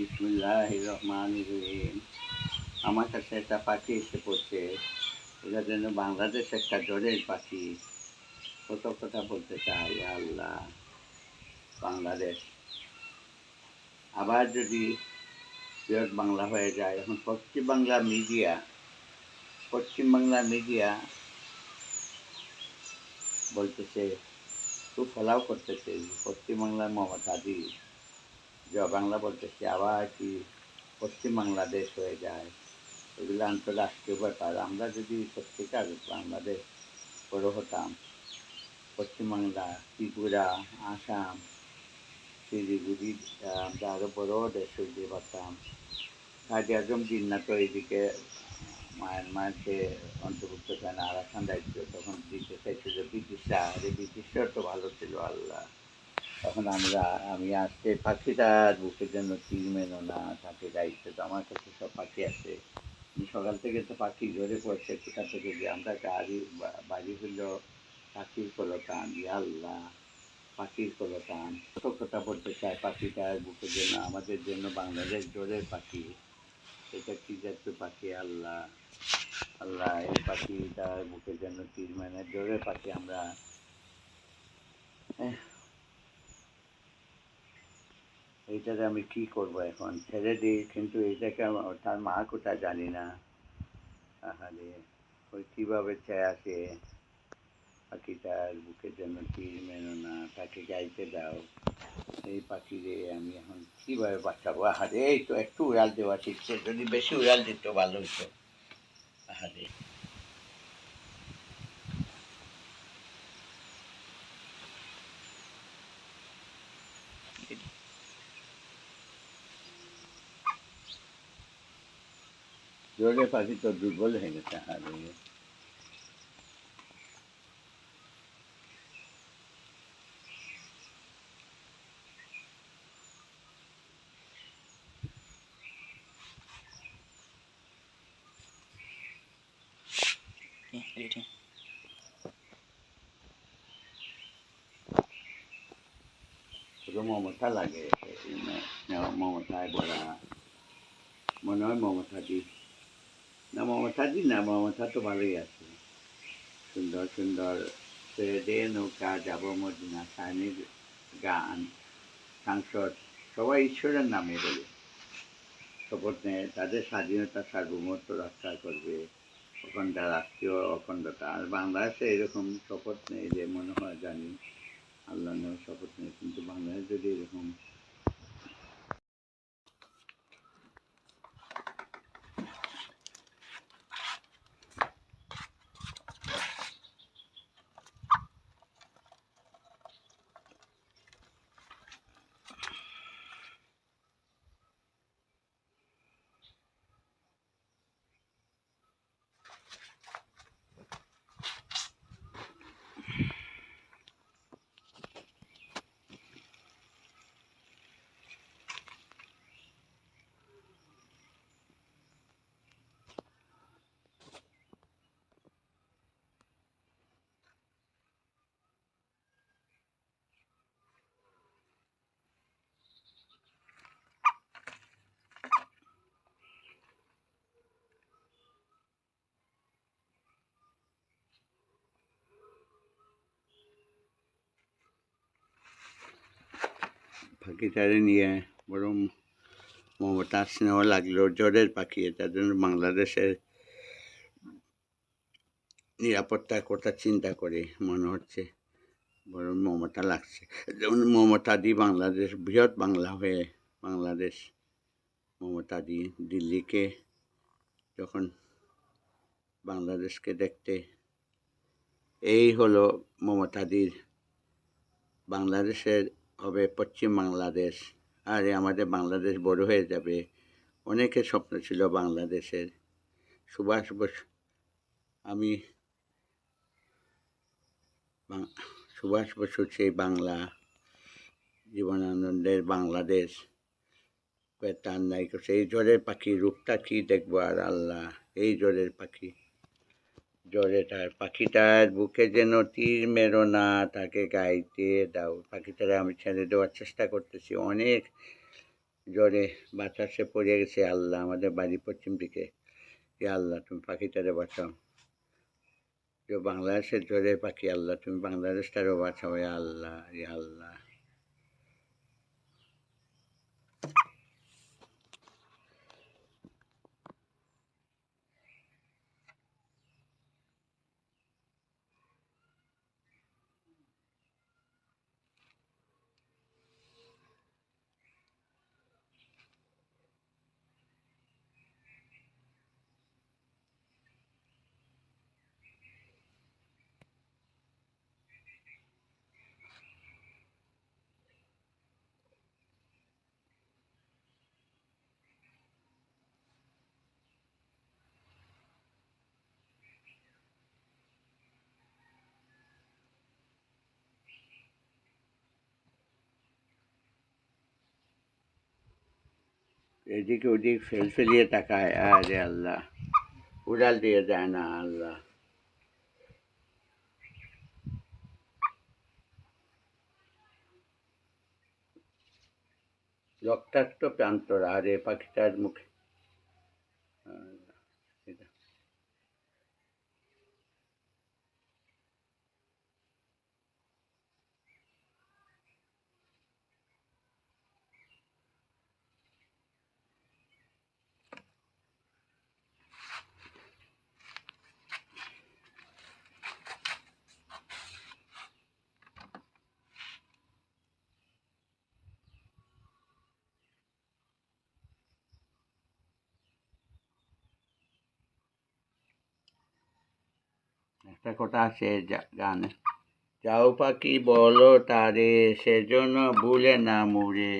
বিসমুল্লাহ রহমান রহিম আমার কাছে একটা পাখি এসে পড়ছে। এটা যেন বাংলাদেশ একটা জলের পাখি। কত কথা বলতে চাই, আল্লাহ। বাংলাদেশ। আবার যদি বৃহৎ বাংলা হয়ে যায়, এখন পশ্চিম বাংলা মিডিয়া, পশ্চিম বাংলা মিডিয়া বলতেছে, খুব ফলাও করতেছে পশ্চিমবাংলার মমতা দি জয় বাংলা বলতেছে আবার কি পশ্চিম বাংলাদেশ হয়ে যায়, এগুলো আন্তর্রাষ্ট্রীয় ব্যাপার। আমরা যদি সত্যিকার বাংলাদেশ বড় হতাম পশ্চিমবাংলা ত্রিপুরা, আসাম, শিলিগুড়ি, আমরা আরও বড় দেশ হইতে পারতাম। কাজী আজম জিন্না তো এইদিকে মায়ানমারকে অন্তর্ভুক্ত করে না আরাকান দায়িত্ব তখন দিতে চাইছে যে ব্রিটিশরা। আরে ব্রিটিশরা তো ভালো ছিল, আল্লাহ। তখন আমরা, আমি আজকে পাখিটার বুকের জন্য মেনো না, তাকে দায়িত্ব তো আমার কাছে সব পাখি আছে। সকাল থেকে তো পাখি ঝরে পড়ছে, কোথা থেকে যে আমরা গাড়ি বাড়ি হইল পাখির কলতান ইয়া আল্লাহ, পাখির কলতান কত কথা বলতে চায় পাখিটার বুকের জন্য আমাদের জন্য বাংলাদেশ জোরের পাখি। এটা কি জাতীয় পাখি? আল্লাহ আল্লাহ, এই পাখিটার বুকের জন্য তীর মানে জোরের পাখি আমরা। এইটাতে আমি কি করব এখন? ছেড়ে দিই কিন্তু এইটাকে তার মা কোথায় জানি না। তাহলে ওই কীভাবে চেয়ে আসে পাখিটার বুকের জন্য তীর মেনো না, তাকে গাইতে দাও। এই পাখিরে আমি এখন কীভাবে বাঁচাবো? আহারে, এই তো একটু উড়াল দেওয়া শিখছে যদি বেশি উড়াল দিত ভালো হতো আহারে। जोड़े पासी तो दुर्बल है ना सहारे में Yeah, Porque vamos matar la guerra, no vamos matar por la... Bueno, vamos matar aquí. না মমতাদি না তো ভালোই আছে। সুন্দর সুন্দর ছেড়ে দে নৌকা, যাব মদিনা সাইনির গান, সাংসদ, সবাই ঈশ্বরের নামে বলে। শপথ নেয়, তাদের স্বাধীনতা সার্বভৌমত্ব রক্ষা করবে। অখণ্ড রাষ্ট্রীয় অখণ্ডতা আর বাংলাদেশে এরকম শপথ নেই যে মনে হয় জানি। আল্লাহ শপথ নেই কিন্তু বাংলাদেশ যদি এরকম পাখিটারে নিয়ে বড় মমতা স্নেহ লাগল জ্বরের পাখি, এটার জন্য বাংলাদেশের নিরাপত্তার কথা চিন্তা করে মনে হচ্ছে বড় মমতা লাগছে। যেমন মমতা দি বাংলাদেশ, বৃহৎ বাংলা হয়ে বাংলাদেশ, মমতা দি দিল্লিকে যখন বাংলাদেশকে দেখতে, এই হলো মমতাদির বাংলাদেশের হবে পশ্চিম বাংলাদেশ। আর আমাদের বাংলাদেশ বড় হয়ে যাবে। অনেকের স্বপ্ন ছিল বাংলাদেশের। সুভাষ বোস, আমি সুভাষ বসুর সেই বাংলা জীবনানন্দের বাংলাদেশ। তার নাই সেই জ্বরের পাখি, রূপটা কি দেখব আর আল্লাহ, এই জ্বরের পাখি। জ্বরেটার পাখিটার বুকে যেন তীর মেরো না, তাকে গাইতে দাও। পাখিটারে আমি ছেড়ে দেওয়ার চেষ্টা করতেছি। অনেক জ্বরে বাতাসে পড়ে গেছে আল্লাহ, আমাদের বাড়ি পশ্চিম দিকে। এ আল্লাহ, তুমি পাখিটারে বাঁচাও। যে বাংলাদেশের জ্বরে পাখি, আল্লাহ, তুমি বাংলাদেশটারও বাঁচাও আল্লাহ আল্লাহ। এদিকে ওদিক ফেল ফেলিয়ে তাকায়। আরে আল্লাহ, উড়াল দিয়ে যায় না আল্লাহ। রক্তাক্ত প্রান্তরা, আরে পাখিটার মুখে আল্লাহ, এটা- একটা কথা যা- গানে যাও পাখি বলো তারে সেজন্য ভুলে না মুড়ে